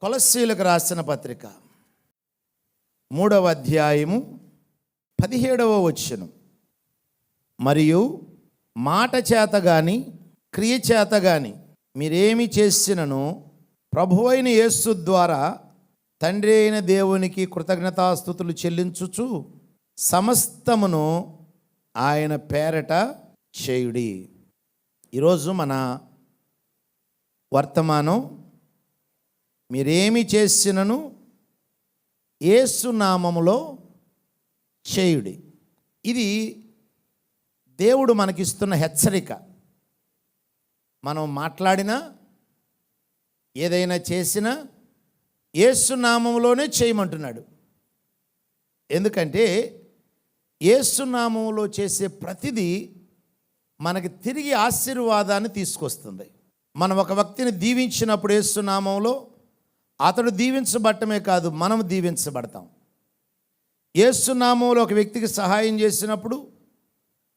కొలస్సీలకు రాసిన పత్రిక. మూడవ అధ్యాయము పదిహేడవ వచ్చును మరియు మాట చేత గాని క్రియ చేత గాని మీరేమి చేసినను ప్రభువైన యేసు ద్వారా తండ్రి అయిన దేవునికి కృతజ్ఞతాస్థుతులు చెల్లించుచు సమస్తమును ఆయన పేరట చేయుడి. ఈరోజు మన వర్తమానం మీరేమి చేసినను ఏసునామములో చేయుడి. ఇది దేవుడు మనకిస్తున్న హెచ్చరిక. మనం మాట్లాడినా ఏదైనా చేసినా యేసు చేయమంటున్నాడు. ఎందుకంటే ఏసునామంలో చేసే ప్రతిదీ మనకి తిరిగి ఆశీర్వాదాన్ని తీసుకొస్తుంది. మనం ఒక వ్యక్తిని దీవించినప్పుడు యేసు నామంలో అతడు దీవించబడటమే కాదు మనం దీవించబడతాం. యేసు నామంలో ఒక వ్యక్తికి సహాయం చేసినప్పుడు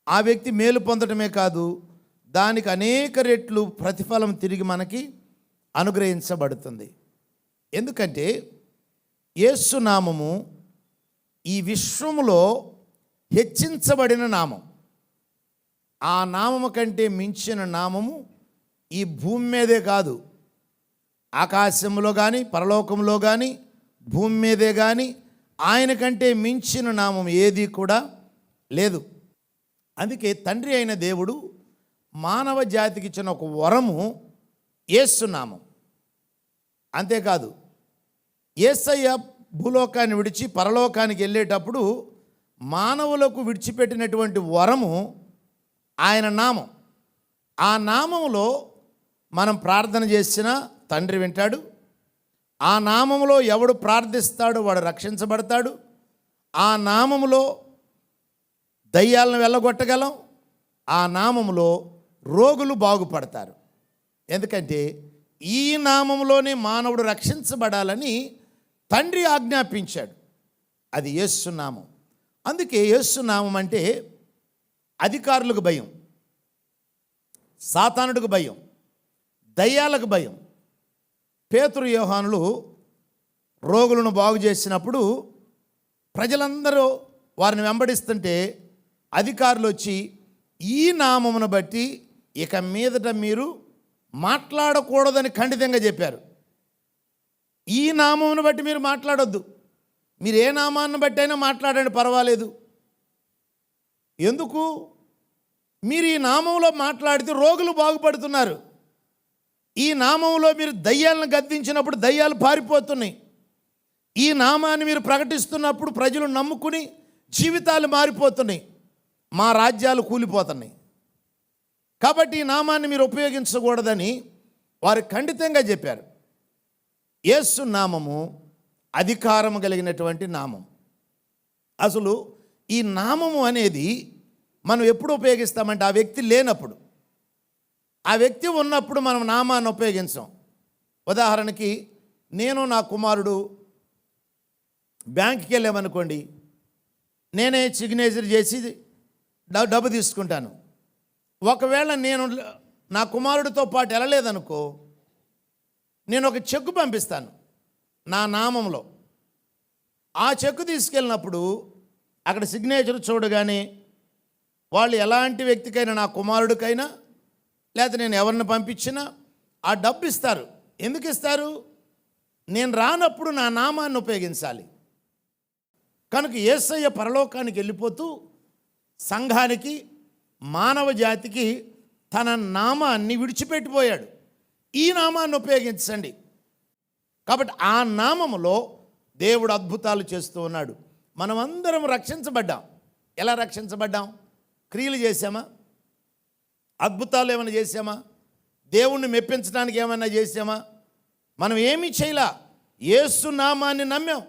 ఆ వ్యక్తి మేలు పొందటమే కాదు దానికి అనేక రెట్లు ప్రతిఫలం తిరిగి మనకి అనుగ్రహించబడుతుంది. ఎందుకంటే యేసు నామము ఈ విశ్వములో హెచ్చించబడిన నామం. ఆ నామము కంటే మించిన నామము ఈ భూమి మీదే కాదు. ఆకాశంలో కానీ పరలోకంలో కానీ భూమి మీదే కానీ ఆయన కంటే మించిన నామం ఏది కూడా లేదు. అందుకే తండ్రి అయిన దేవుడు మానవ జాతికి ఇచ్చిన ఒక వరము ఏసునామం అంతేకాదు ఏసయ్య భూలోకాన్ని విడిచి పరలోకానికి వెళ్ళేటప్పుడు మానవులకు విడిచిపెట్టినటువంటి వరము ఆయన నామం. ఆ నామంలో మనం ప్రార్థన చేసినా తండ్రి వింటాడు. ఆ నామములో ఎవడు ప్రార్థిస్తాడో వాడు రక్షించబడతాడు. ఆ నామములో దయ్యాలను వెళ్ళగొట్టగలం. ఆ నామములో రోగులు బాగుపడతారు. ఎందుకంటే ఈ నామములోనే మానవుడు రక్షించబడాలని తండ్రి ఆజ్ఞాపించాడు. అది యేసునామం అందుకే యేసునామం అంటే అధికారులకు భయం సాతానుడికి భయం దయ్యాలకు భయం పేతురు యోహానులు రోగులను బాగు చేసినప్పుడు ప్రజలందరూ వారిని వెంబడిస్తుంటే అధికారులు వచ్చి ఈ నామమును బట్టి ఇక మీదట మీరు మాట్లాడకూడదని ఖండితంగా చెప్పారు. ఈ నామమును బట్టి మీరు మాట్లాడొద్దు. మీరు ఏ నామాన్ని బట్టి అయినా మాట్లాడండి పర్వాలేదు. ఎందుకు? మీరు ఈ నామంలో మాట్లాడితే రోగులు బాగుపడుతున్నారు. ఈ నామంలో మీరు దయ్యాలను గద్దించినప్పుడు దయ్యాలు పారిపోతున్నాయి. ఈ నామాన్ని మీరు ప్రకటిస్తున్నప్పుడు ప్రజలు నమ్ముకుని జీవితాలు మారిపోతున్నాయి. మా రాజ్యాలు కూలిపోతున్నాయి. కాబట్టి ఈ నామాన్ని మీరు ఉపయోగించకూడదని వారు ఖండితంగా చెప్పారు. యేసు నామము అధికారము కలిగినటువంటి నామం. అసలు ఈ నామము అనేది మనం ఎప్పుడు ఉపయోగిస్తామంటే ఆ వ్యక్తి లేనప్పుడు. ఆ వ్యక్తి ఉన్నప్పుడు మనం నామాన్ని ఉపయోగించాం. ఉదాహరణకి నేను నా కుమారుడు బ్యాంక్కి వెళ్ళామనుకోండి నేనే సిగ్నేచర్ చేసి డబ్బు తీసుకుంటాను. ఒకవేళ నేను నా కుమారుడితో పాటు వెళ్ళలేదనుకో నేను ఒక చెక్కు పంపిస్తాను నా నామంలో. ఆ చెక్కు తీసుకెళ్ళినప్పుడు అక్కడ సిగ్నేచర్ చూడగానే వాళ్ళు ఎలాంటి వ్యక్తికైనా నా కుమారుడికైనా లేకపోతే నేను ఎవరిని పంపించినా ఆ డబ్బు ఇస్తారు. ఎందుకు ఇస్తారు? నేను రానప్పుడు నా నామాన్ని ఉపయోగించాలి. కనుక ఏసయ్య పరలోకానికి వెళ్ళిపోతూ సంఘానికి మానవ జాతికి తన నామాన్ని విడిచిపెట్టిపోయాడు. ఈ నామాన్ని ఉపయోగించండి. కాబట్టి ఆ నామములో దేవుడు అద్భుతాలు చేస్తూ ఉన్నాడు. మనమందరం రక్షించబడ్డాం. ఎలా రక్షించబడ్డాం? క్రియలు చేశామా? అద్భుతాలు ఏమైనా చేసామా? దేవుణ్ణి మెప్పించడానికి ఏమైనా చేసామా? మనం ఏమీ చేయలా. ఏసు నామాన్ని నమ్మాం.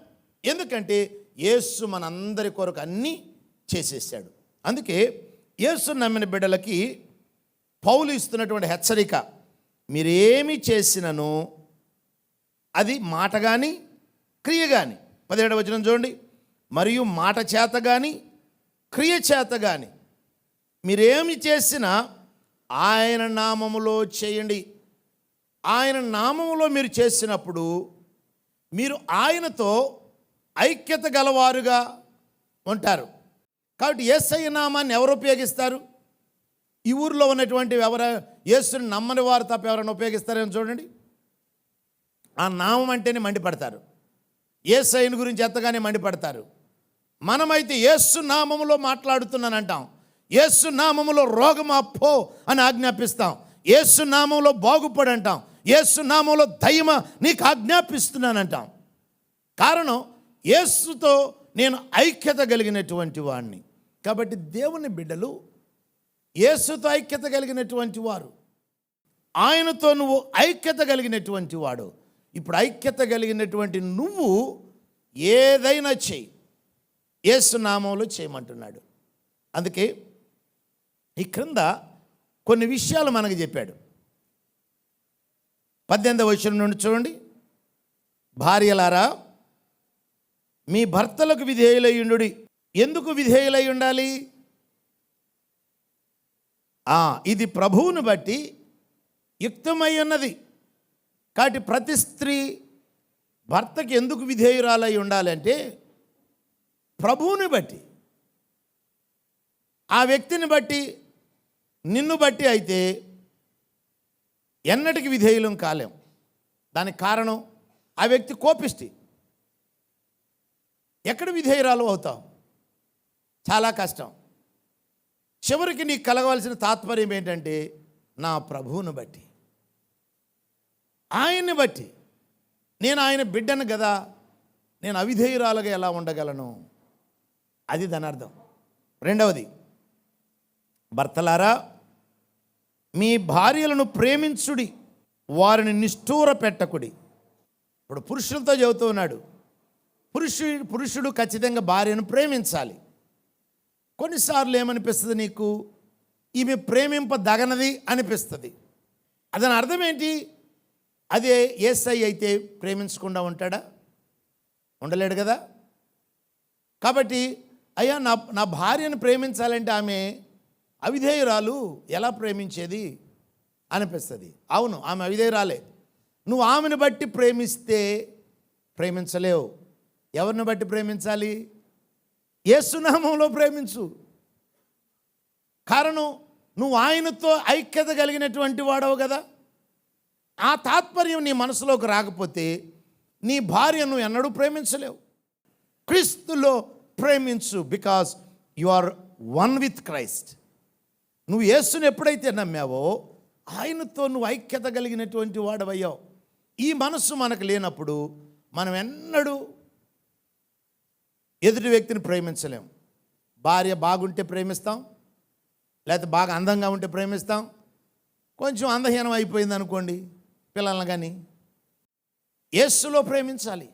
ఎందుకంటే యేసు మనందరి కొరకు అన్నీ చేసేసాడు అందుకే యేసు నమ్మిన బిడ్డలకి పౌలు ఇస్తున్నటువంటి హెచ్చరిక మీరేమి చేసినను అది మాట కానీ క్రియ కానీ పదిహేడు వచనం చూడండి. మరియు మాట చేత కానీ క్రియ చేత కానీ మీరేమి చేసినా ఆయన నామములో చేయండి. ఆయన నామములో మీరు చేసినప్పుడు మీరు ఆయనతో ఐక్యత గలవారుగా ఉంటారు. కాబట్టి ఏసయ్య నామాన్ని ఎవరు ఉపయోగిస్తారు? ఈ ఊరిలో ఉన్నటువంటి ఎవర యేసుని నమ్మని వారు తప్ప ఎవరైనా ఉపయోగిస్తారని చూడండి. ఆ నామం అంటేనే మండిపడతారు. ఏసైని గురించి ఎత్తగానే మండిపడతారు. మనమైతే యేసు నామములో మాట్లాడుతున్నానంటాం. యేసు నామములో రోగమా పో అని ఆజ్ఞాపిస్తాం. ఏసు నామంలో బాగుపడంటాం. యేసు నామంలో దయమ నీకు ఆజ్ఞాపిస్తున్నానంటాం. కారణం యేసుతో నేను ఐక్యత కలిగినటువంటి వాడిని కాబట్టి దేవుని బిడ్డలు ఏసుతో ఐక్యత కలిగినటువంటి వారు. ఆయనతో నువ్వు ఐక్యత కలిగినటువంటి వాడు. ఇప్పుడు ఐక్యత కలిగినటువంటి నువ్వు ఏదైనా చెయ్యి. యేసు నామంలో చేయమంటున్నాడు. అందుకే ఈ క్రింద కొన్ని విషయాలు మనకు చెప్పాడు. పద్దెనిమిదవ వచనం నుండి చూడండి. భార్యలారా మీ భర్తలకు విధేయులయ్యుండు ఎందుకు విధేయులై ఉండాలి? ఇది ప్రభువును బట్టి యుక్తమై ఉన్నది. కాబట్టి ప్రతి స్త్రీ భర్తకి ఎందుకు విధేయురాలై ఉండాలంటే ప్రభువుని బట్టి ఆ వ్యక్తిని బట్టి నిన్ను బట్టి అయితే ఎన్నటికి విధేయులం కాలేం. దానికి కారణం ఆ వ్యక్తి కోపిష్టి. ఎక్కడ విధేయురాలు అవుతావు చాలా కష్టం. చివరికి నీకు కలగవలసిన తాత్పర్యం ఏంటంటే నా ప్రభువును బట్టి. ఆయన్ని బట్టి. నేను ఆయన బిడ్డను కదా నేను అవిధేయురాలుగా ఎలా ఉండగలను? అది దాని అర్థం. రెండవది భర్తలారా మీ భార్యలను ప్రేమించుడి వారిని నిష్ఠూర పెట్టకుడి ఇప్పుడు పురుషులతో చెబుతూ ఉన్నాడు పురుషుడు పురుషుడు ఖచ్చితంగా భార్యను ప్రేమించాలి. కొన్నిసార్లు ఏమనిపిస్తుంది నీకు? ఈమె ప్రేమింపదగనది అనిపిస్తుంది. అదని అర్థం ఏంటి అదే ఏసై అయితే ప్రేమించకుండా ఉంటాడా? ఉండలేడు కదా? కాబట్టి అయ్యా నా నా భార్యను ప్రేమించాలంటే ఆమె అవిధేయురాలు ఎలా ప్రేమించేది? అనిపిస్తుంది. అవును ఆమె అవిధేయురాలే. నువ్వు ఆమెను బట్టి ప్రేమిస్తే ప్రేమించలేవు. ఎవరిని బట్టి ప్రేమించాలి? ఏసునామంలో ప్రేమించు. కారణం నువ్వు ఆయనతో ఐక్యత కలిగినటువంటి వాడవు కదా. ఆ తాత్పర్యం నీ మనసులోకి రాకపోతే నీ భార్యను ఎన్నడూ ప్రేమించలేవు. క్రీస్తులో ప్రేమించు because you are one with Christ. నువ్వు యేసుని ఎప్పుడైతే నమ్మావో ఆయనతో నువ్వు ఐక్యత కలిగినటువంటి వాడవయ్యావు. ఈ మనస్సు మనకు లేనప్పుడు మనం ఎన్నడూ ఎదుటి వ్యక్తిని ప్రేమించలేం. భార్య బాగుంటే ప్రేమిస్తాం లేకపోతే బాగా అందంగా ఉంటే ప్రేమిస్తాం. కొంచెం అందహీనం అయిపోయింది అనుకోండి పిల్లల్ని కానీ యేస్సులో ప్రేమించాలి.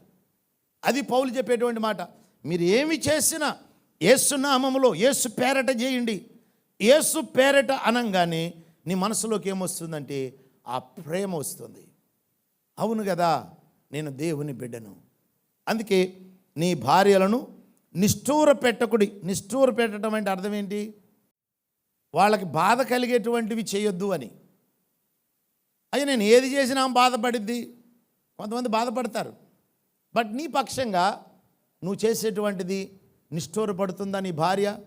అది పౌలు చెప్పేటువంటి మాట. మీరు ఏమి చేసినా యేసు నామములో యేసు పేరట చేయండి. యేసు పేరట అనంగానే నీ మనసులోకి ఏమొస్తుందంటే ఆ ప్రేమ వస్తుంది. అవును కదా నేను దేవుని బిడ్డను. అందుకే నీ భార్యలను నిష్ఠూర పెట్టకుడి నిష్ఠూర పెట్టడం అంటే అర్థం ఏంటి? వాళ్ళకి బాధ కలిగేటువంటివి చేయొద్దు అని. అయ్యా నేను ఏది చేసినా బాధపడిద్ది. కొంతమంది బాధపడతారు. బట్ నీ పక్షంగా నువ్వు చేసేటువంటిది నిష్ఠూరపడుతుందా నీ భార్య?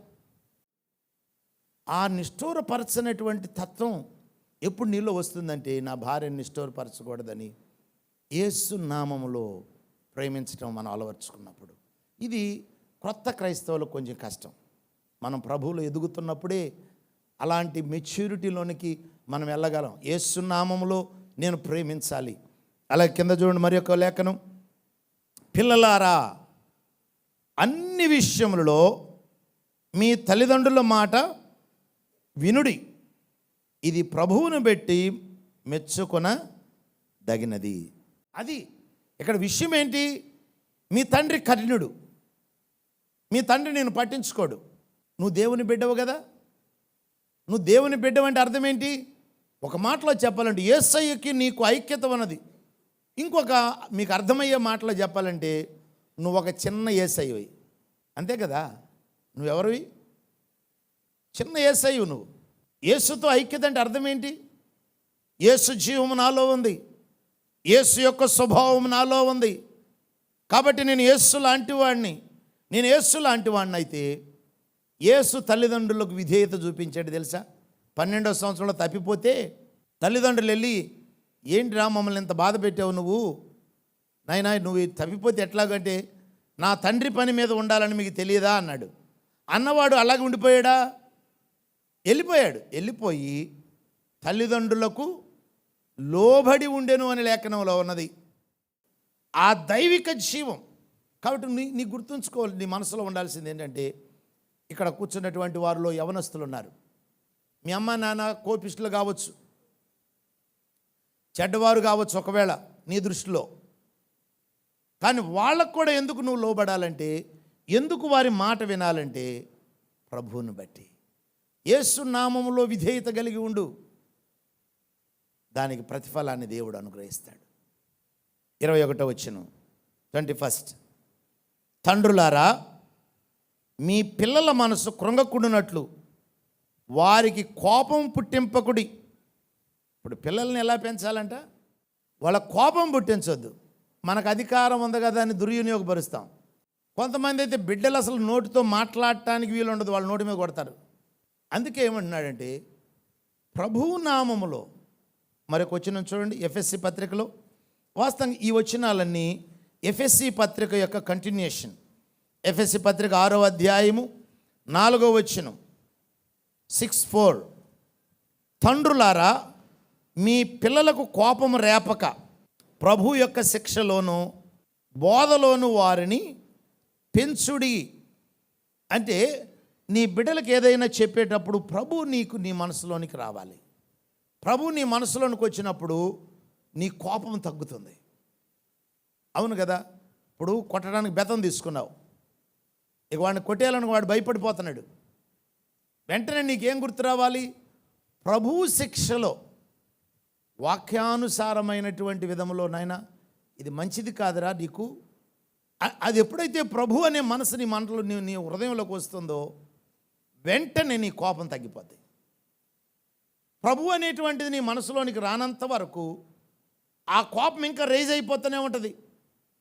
ఆ నిష్ఠూరపరచనటువంటి తత్వం ఎప్పుడు నీలో వస్తుందంటే నా భార్యను నిష్ఠూరపరచకూడదని యేసు నామములో ప్రేమించడం మనం అలవర్చుకున్నప్పుడు. ఇది క్రొత్త క్రైస్తవులకు కొంచెం కష్టం. మనం ప్రభువులు ఎదుగుతున్నప్పుడే అలాంటి మెచ్యూరిటీలోనికి మనం వెళ్ళగలం. యేసు నామములో నేను ప్రేమించాలి. అలాగే కింద చూడండి మరి ఒక లేఖనం. పిల్లలారా అన్ని విషయములలో మీ తల్లిదండ్రుల మాట వినుడి. ఇది ప్రభువును పెట్టి మెచ్చుకొన దగినది అది ఇక్కడ విషయం ఏంటి మీ తండ్రి కఠినుడు. మీ తండ్రి నేను పట్టించుకోడు. నువ్వు దేవుని బిడ్డవు కదా? నువ్వు దేవుని బిడ్డవంటే అర్థం ఏంటి ఒక మాటలో చెప్పాలంటే ఏసయ్యకి నీకు ఐక్యత ఉన్నది. ఇంకొక మీకు అర్థమయ్యే మాటలో చెప్పాలంటే నువ్వు ఒక చిన్న ఏసయ్యవి అంతే కదా? నువ్వెవరివి? చిన్న ఏసయ్యు నువ్వు. యేసుతో ఐక్యత అంటే అర్థం ఏంటి యేసు జీవము నాలో ఉంది. యేసు యొక్క స్వభావం నాలో ఉంది. కాబట్టి నేను యేసు లాంటి వాడిని నేను యేసు లాంటి వాడిని అయితే యేసు తల్లిదండ్రులకు విధేయత చూపించాడు తెలుసా? పన్నెండో సంవత్సరంలో తప్పిపోతే తల్లిదండ్రులు వెళ్ళి ఏంటి రా మమ్మల్ని ఇంత బాధ పెట్టావు నువ్వు? నాయనా నువ్వు తప్పిపోతే ఎట్లాగంటే నా తండ్రి పని మీద ఉండాలని మీకు తెలియదా? అన్నాడు. అన్నవాడు అలాగే ఉండిపోయాడా? వెళ్ళిపోయాడు. వెళ్ళిపోయి తల్లిదండ్రులకు లోబడి ఉండెను అని లేఖనంలో ఉన్నది. ఆ దైవిక జీవం. కాబట్టి నీ నీ గుర్తుంచుకోవాలి నీ మనసులో ఉండాల్సింది ఏంటంటే ఇక్కడ కూర్చున్నటువంటి వారిలో యవనస్తులు ఉన్నారు మీ అమ్మ నాన్న కోపిస్టులు కావచ్చు చెడ్డవారు కావచ్చు ఒకవేళ నీ దృష్టిలో. కానీ వాళ్ళకు కూడా ఎందుకు నువ్వు లోబడాలంటే ఎందుకు వారి మాట వినాలంటే ప్రభువుని బట్టి. యేసు నామంలో విధేయత కలిగి ఉండు. దానికి ప్రతిఫలాన్ని దేవుడు అనుగ్రహిస్తాడు. ఇరవై ఒకటో వచ్చును ట్వంటీ ఫస్ట్. తండ్రులారా మీ పిల్లల మనసు కృంగకుడినట్లు వారికి కోపం పుట్టింపకుడి. ఇప్పుడు పిల్లల్ని ఎలా పెంచాలంట? వాళ్ళ కోపం పుట్టించొద్దు. మనకు అధికారం ఉంది కదా అని దుర్వినియోగపరుస్తాం. కొంతమంది అయితే బిడ్డలు అసలు నోటితో మాట్లాడటానికి వీలు ఉండదు వాళ్ళ నోటి మీద కొడతారు. అందుకే ఏమంటున్నాడంటే ప్రభువు నామములో మరొక వచ్చిన చూడండి ఎఫ్ఎస్సి పత్రికలో. వాస్తవంగా ఈ వచనాలన్నీ ఎఫ్ఎస్సి పత్రిక యొక్క కంటిన్యూషన్ ఎఫ్ఎస్సి పత్రిక ఆరో అధ్యాయము నాలుగో వచనం. సిక్స్ ఫోర్ తండ్రులారా మీ పిల్లలకు కోపం రేపక. ప్రభు యొక్క శిక్షలోను బోధలోను వారిని పెంచుడి. అంటే నీ బిడ్డలకు ఏదైనా చెప్పేటప్పుడు ప్రభు నీకు నీ మనసులోనికి రావాలి. ప్రభు నీ మనసులోనికి వచ్చినప్పుడు నీ కోపం తగ్గుతుంది. అవును కదా? ఇప్పుడు కొట్టడానికి బెతం తీసుకున్నావు. ఇక వాడిని కొట్టేయాలని వాడు భయపడిపోతున్నాడు. వెంటనే నీకేం గుర్తు రావాలి? ప్రభువు శిక్షలో వాక్యానుసారమైనటువంటి విధంలో నాయన ఇది మంచిది కాదురా నీకు. అది ఎప్పుడైతే ప్రభు అనే మనసు నీ మంటలు నీ నీ హృదయంలోకి వస్తుందో వెంటనే నీ కోపం తగ్గిపోద్ది. ప్రభు అనేటువంటిది నీ మనసులోనికి రానంత వరకు ఆ కోపం ఇంకా రేజ్ అయిపోతూనే ఉంటుంది.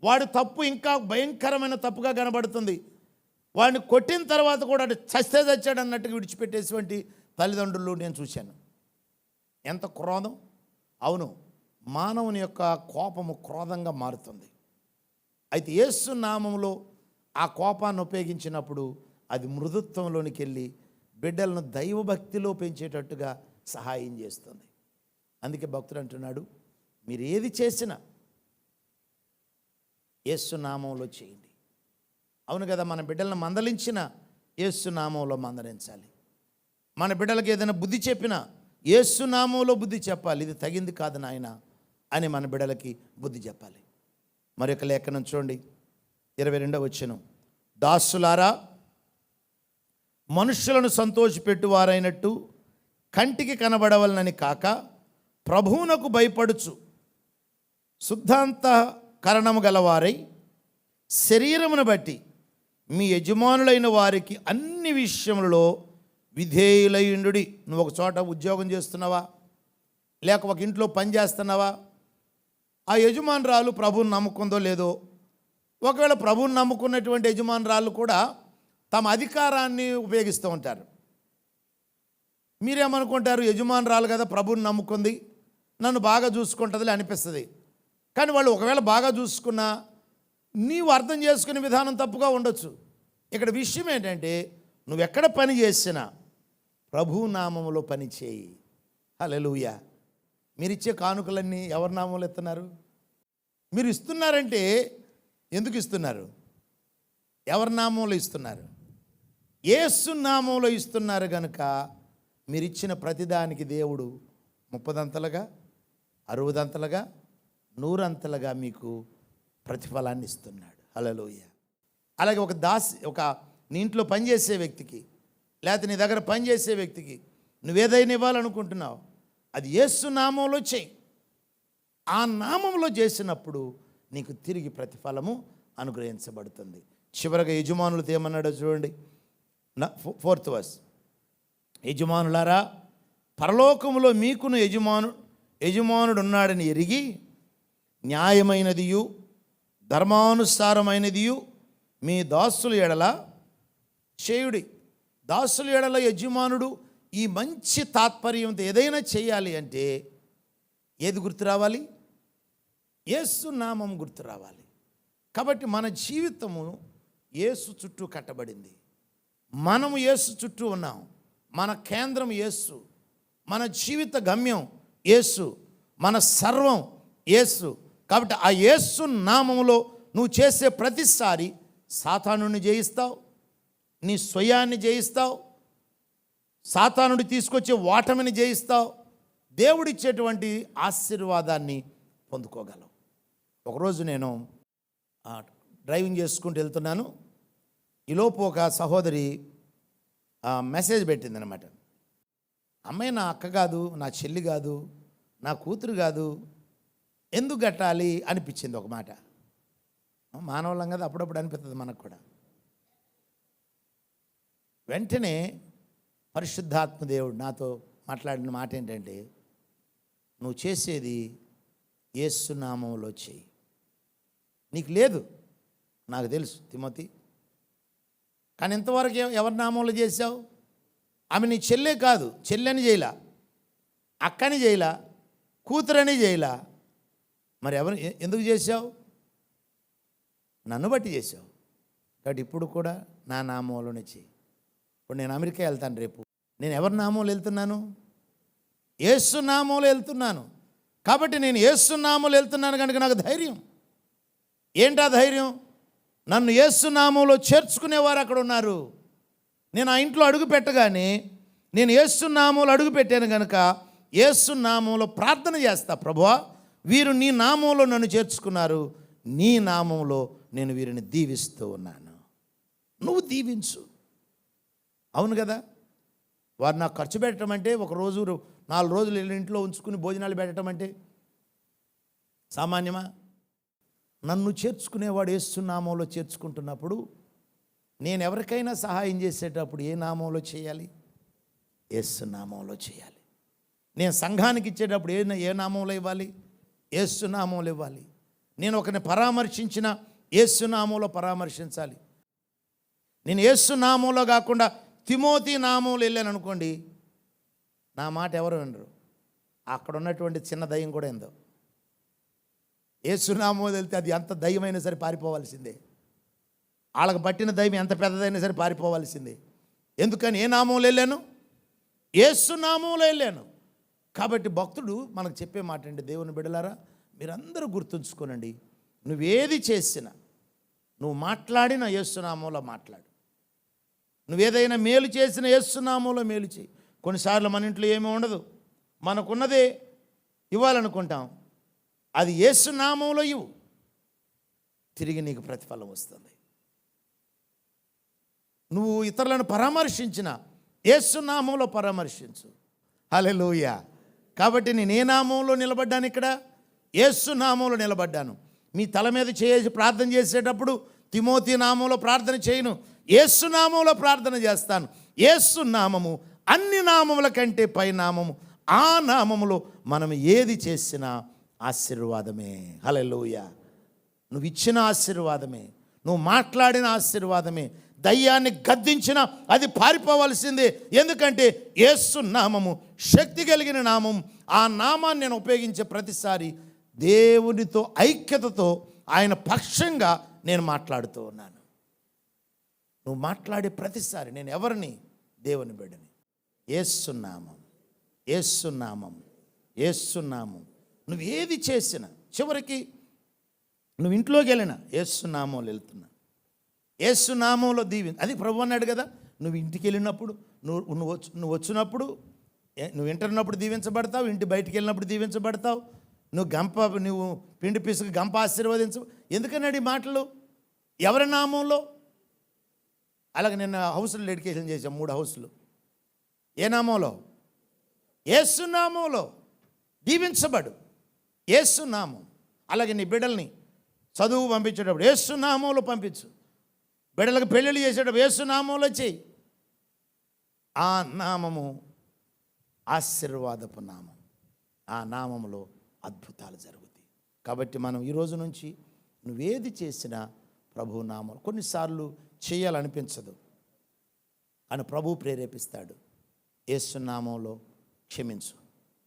వాడు తప్పు ఇంకా భయంకరమైన తప్పుగా కనబడుతుంది. వాడిని కొట్టిన తర్వాత కూడా అటు చస్తే చచ్చాడు అన్నట్టుగా విడిచిపెట్టేటువంటి తల్లిదండ్రులు నేను చూశాను. ఎంత క్రోధం? అవును మానవుని యొక్క కోపము క్రోధంగా మారుతుంది. అయితే యేసు నామంలో ఆ కోపాన్ని ఉపయోగించినప్పుడు అది మృదుత్వంలోనికి వెళ్ళి బిడ్డలను దైవభక్తిలో పెంచేటట్టుగా సహాయం చేస్తుంది. అందుకే భక్తుడు అంటున్నాడు మీరు ఏది చేసినా యేసు నామంలో చేయండి. అవును కదా మన బిడ్డలను మందలించిన యేసు నామంలో మందలించాలి. మన బిడ్డలకు ఏదైనా బుద్ధి చెప్పినా యేసు నామంలో బుద్ధి చెప్పాలి. ఇది తగింది కాదు నాయన అని మన బిడ్డలకి బుద్ధి చెప్పాలి. మరొక లేఖనం చూడండి ఇరవై రెండవ వచ్చను దాసులారా మనుషులను సంతోషపెట్టువారైనట్టు కంటికి కనబడవలనని కాక ప్రభువునకు భయపడుచు శుద్ధాంతకరణము గలవారై శరీరమును బట్టి మీ యజమానులైన వారికి అన్ని విషయములలో విధేయులయుండు నువ్వు ఒక చోట ఉద్యోగం చేస్తున్నావా? లేక ఒక ఇంట్లో పని చేస్తున్నావా? ఆ యజమానురాలు ప్రభువుని నమ్ముకుందో లేదో ఒకవేళ ప్రభువుని నమ్ముకున్నటువంటి యజమానురాలు కూడా తమ అధికారాన్ని ఉపయోగిస్తూ ఉంటారు. మీరేమనుకుంటారు? యజమానురాలు కదా ప్రభువుని నమ్ముకుంది. నన్ను బాగా చూసుకుంటుందిలే అనిపిస్తుంది. కానీ వాళ్ళు ఒకవేళ బాగా చూసుకున్నా నీవు అర్థం చేసుకునే విధానం తప్పుగా ఉండొచ్చు. ఇక్కడ విషయం ఏంటంటే నువ్వు ఎక్కడ పని చేసినా ప్రభు నామములో పని చేయి. హలెలుయ మీరిచ్చే కానుకలన్నీ ఎవరి నామంలో ఇస్తున్నారు? మీరు ఇస్తున్నారంటే ఎందుకు ఇస్తున్నారు? ఎవరి నామంలో ఇస్తున్నారు? ఏసు నామంలో ఇస్తున్నారు కనుక మీరు ఇచ్చిన ప్రతిదానికి దేవుడు ముప్పదంతలుగా అరవదంతలుగా నూరంతలుగా మీకు ప్రతిఫలాన్ని ఇస్తున్నాడు. హలలోయ అలాగే ఒక దాసి ఒక నీ ఇంట్లో పనిచేసే వ్యక్తికి లేకపోతే నీ దగ్గర పనిచేసే వ్యక్తికి నువ్వేదైనా ఇవ్వాలనుకుంటున్నావు అది యేసు నామంలో చేయి. ఆ నామంలో చేసినప్పుడు నీకు తిరిగి ప్రతిఫలము అనుగ్రహించబడుతుంది. చివరగా యజమానులతో ఏమన్నాడో చూడండి. Fourth verse. యజమానులారా పరలోకములో మీకును యజమాను యజమానుడు ఉన్నాడని ఎరిగి న్యాయమైనదియు ధర్మానుసారమైనదియు మీ దాసులు ఎడల చేయుడి. దాసులు ఎడల యజమానుడు ఈ మంచి తాత్పర్యంతో ఏదైనా చేయాలి అంటే ఏది గుర్తు రావాలి? యేసు నామం గుర్తు రావాలి. కాబట్టి మన జీవితము యేసు చుట్టూ కట్టబడింది. మనము యేసు చుట్టూ ఉన్నాం. మన కేంద్రం యేసు. మన జీవిత గమ్యం యేసు. మన సర్వం యేసు. కాబట్టి ఆ యేసు నామములో నువ్వు చేసే ప్రతిసారి సాతానుని జయిస్తావు. నీ స్వయాన్ని జయిస్తావు. సాతానుడి తీసుకొచ్చే వాటమిని జయిస్తావు. దేవుడిచ్చేటువంటి ఆశీర్వాదాన్ని పొందుకోగలవు. ఒకరోజు నేను డ్రైవింగ్ చేసుకుంటూ వెళ్తున్నాను. ఈలోపు ఒక సహోదరి మెసేజ్ మెసేజ్ పెట్టిందనమాట అమ్మాయి నా అక్క కాదు నా చెల్లి కాదు నా కూతురు కాదు ఎందుకు కట్టాలి? అనిపించింది ఒక మాట. మానవులం కదా అప్పుడప్పుడు అనిపిస్తుంది మనకు కూడా. వెంటనే పరిశుద్ధాత్మదేవుడు నాతో మాట్లాడిన మాట ఏంటంటే నువ్వు చేసేది ఏసునామంలో చేయి నీకు లేదు నాకు తెలుసు తిమోతి కానీ ఇంతవరకు ఎవరి నామంలో చేశావు? ఆమె నీ చెల్లే కాదు చెల్లెని చేయలా అక్కని చేయలా కూతురని చేయలా. మరి ఎవరు ఎందుకు చేశావు? నన్ను బట్టి చేశావు. కాబట్టి ఇప్పుడు కూడా నా నామంలో నుంచి ఇప్పుడు నేను అమెరికా వెళ్తాను రేపు. నేను ఎవరి నామంలో వెళ్తున్నాను? ఏసు నామంలో వెళ్తున్నాను. కాబట్టి నేను ఏసు నామంలో వెళ్తున్నాను కనుక నాకు ధైర్యం. ఏంటా ధైర్యం? నన్ను ఏసు నామంలో చేర్చుకునేవారు అక్కడ ఉన్నారు. నేను ఆ ఇంట్లో అడుగు పెట్టగానే నేను ఏసు నామంలో అడుగు పెట్టాను కనుక ఏసు నామంలో ప్రార్థన చేస్తా ప్రభువా వీరు నీ నామంలో నన్ను చేర్చుకున్నారు. నీ నామంలో నేను వీరిని దీవిస్తూ ఉన్నాను. నువ్వు దీవించు. అవును కదా? వారు నాకు ఖర్చు పెట్టడం అంటే ఒక రోజు నాలుగు రోజులు ఇంట్లో ఉంచుకుని భోజనాలు పెట్టడం అంటే సామాన్యమా? నన్ను చేర్చుకునేవాడు ఏస్తున్నామంలో చేర్చుకుంటున్నప్పుడు నేను ఎవరికైనా సహాయం చేసేటప్పుడు ఏ నామంలో చేయాలి? ఏసు నామంలో చేయాలి. నేను సంఘానికి ఇచ్చేటప్పుడు ఏ ఏ నామంలో ఇవ్వాలి? ఏసు నామంలో ఇవ్వాలి. నేను ఒకరిని పరామర్శించిన ఏసు నామంలో పరామర్శించాలి. నేను ఏసు నామంలో కాకుండా తిమోతి నామంలో వెళ్ళాను అనుకోండి నా మాట ఎవరు వినరు. అక్కడ ఉన్నటువంటి చిన్న దయ్యం కూడా ఏందో ఏసునామో వెళ్తే అది ఎంత దయ్యమైనా సరే పారిపోవాల్సిందే. వాళ్ళకి పట్టిన దయ్యం ఎంత పెద్దదైనా సరే పారిపోవాల్సిందే. ఎందుకని ఏ నామంలో వెళ్ళాను? ఏసునామంలో వెళ్ళాను. కాబట్టి భక్తుడు మనకు చెప్పే మాట అండి దేవుని బిడలారా మీరందరూ గుర్తుంచుకోనండి నువ్వేది చేసినా నువ్వు మాట్లాడిన ఏసునామంలో మాట్లాడు. నువ్వేదైనా మేలు చేసిన ఏసునామంలో మేలు చేయి. కొన్నిసార్లు మన ఇంట్లో ఏమీ ఉండదు. మనకున్నదే ఇవ్వాలనుకుంటాం. అది ఏసునామంలో ఇవ్వు. తిరిగి నీకు ప్రతిఫలం వస్తుంది. నువ్వు ఇతరులను పరామర్శించిన ఏసునామంలో పరామర్శించు. హల్లెలూయ. కాబట్టి నేను ఏ నామంలో నిలబడ్డాను ఇక్కడ? ఏసునామంలో నిలబడ్డాను. మీ తల మీద చేసి ప్రార్థన చేసేటప్పుడు తిమోతి నామంలో ప్రార్థన చేయను. ఏసు నామంలో ప్రార్థన చేస్తాను. ఏసు నామము అన్ని నామముల కంటే పై నామము. ఆ నామములో మనం ఏది చేసినా ఆశీర్వాదమే. హలలోయ నువ్వు ఇచ్చిన ఆశీర్వాదమే. నువ్వు మాట్లాడిన ఆశీర్వాదమే. దయ్యాన్ని గద్దించిన అది పారిపోవలసిందే. ఎందుకంటే యేసు నామము శక్తి కలిగిన నామం. ఆ నామాన్ని నేను ఉపయోగించే ప్రతిసారి దేవునితో ఐక్యతతో ఆయన పక్షంగా నేను మాట్లాడుతూ ఉన్నాను. నువ్వు మాట్లాడే ప్రతిసారి నేను ఎవరిని? దేవుని బిడ్డని. ఏసునామం ఏసునామం ఏసునామం నువ్వు ఏది చేసినా చివరికి నువ్వు ఇంట్లోకి వెళ్ళినా ఏసునామంలో వెళ్తున్నా. ఏసునామంలో దీవి అది ప్రభు అన్నాడు కదా నువ్వు ఇంటికి వెళ్ళినప్పుడు నువ్వు నువ్వు వచ్చి నువ్వు వచ్చినప్పుడు ఏ- నువ్వు ఇంటర్నప్పుడు దీవించబడతావు ఇంటి బయటికి వెళ్ళినప్పుడు దీవించబడతావు నువ్వు గంప నువ్వు పిండి పిసుకు గంప ఆశీర్వదించు. ఎందుకన్నాడు ఈ మాటలు? ఎవరి నామంలో? అలాగే నిన్న హౌస్లో డెడికేషన్ చేశాం మూడు హౌస్లు. ఏ నామంలో? ఏసునామంలో దీవించబడు. ఏసు నామం. అలాగే నీ బిడ్డల్ని చదువు పంపించేటప్పుడు ఏసు నామంలో పంపించు. బిడ్డలకు పెళ్ళిళ్ళు చేసేటప్పుడు ఏసు చేయి ఆ నామము ఆశీర్వాదపు నామం. ఆ నామములో అద్భుతాలు జరుగుతాయి. కాబట్టి మనం ఈ రోజు నుంచి నువ్వేది చేసినా ప్రభు నామం కొన్నిసార్లు చేయాలనిపించదు. అని ప్రభు ప్రేరేపిస్తాడు. ఏసునామంలో క్షమించు.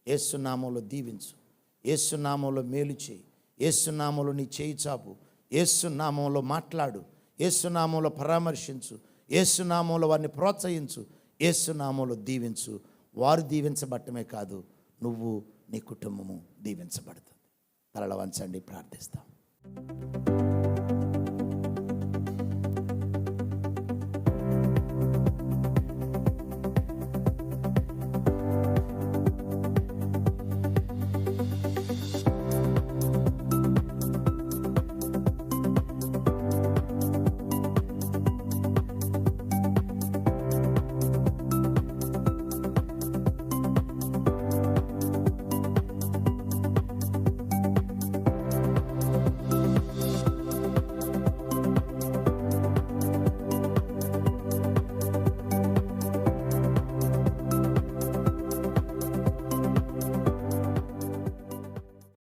ఏసునామంలో దీవించు. ఏసునామంలో మేలు చేయి. ఏసునామంలో నీ చేయి చాపు. ఏసునామంలో మాట్లాడు. ఏసునామంలో పరామర్శించు. ఏసునామంలో వారిని ప్రోత్సహించు. ఏసునామంలో దీవించు. వారు దీవించబట్టమే కాదు నువ్వు నీ కుటుంబము దీవించబడుతుంది. తలల వంచండి ప్రార్థిస్తాం.